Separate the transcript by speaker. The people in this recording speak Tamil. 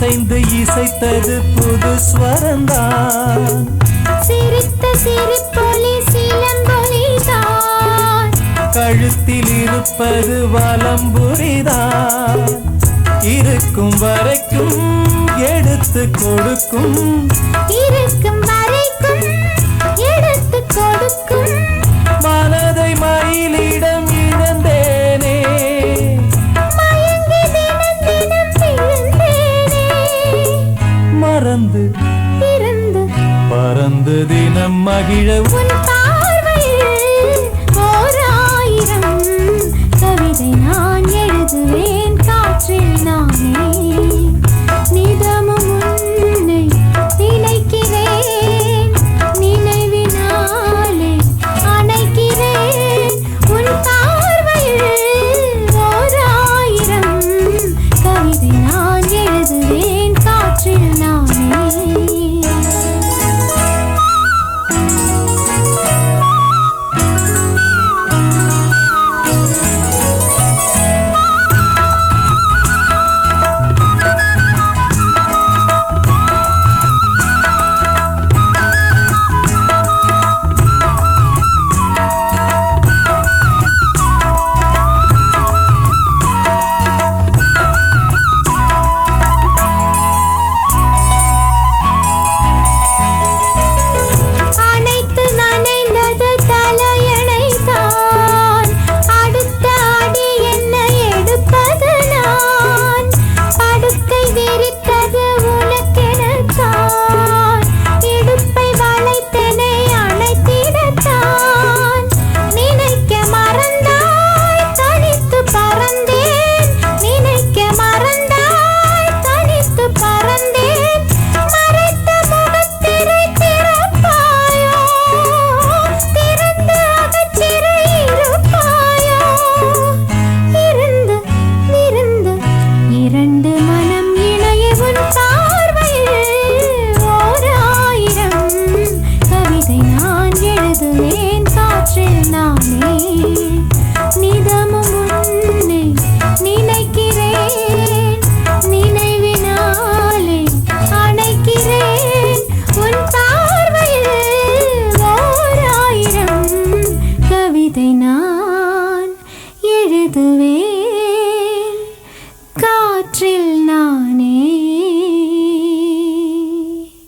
Speaker 1: இசைந்து இசைத்தது புது ஸ்வரந்தான்.
Speaker 2: சிரித்த சிரிப்பொலி சிலம்பொலிதான்.
Speaker 1: கழுத்தில் இருப்பது வலம்புரிதான். இருக்கும் வரைக்கும் எடுத்து கொடுக்கும்.
Speaker 2: இருக்கும்
Speaker 1: மறந்து தினம் மகிழ
Speaker 2: இதுவே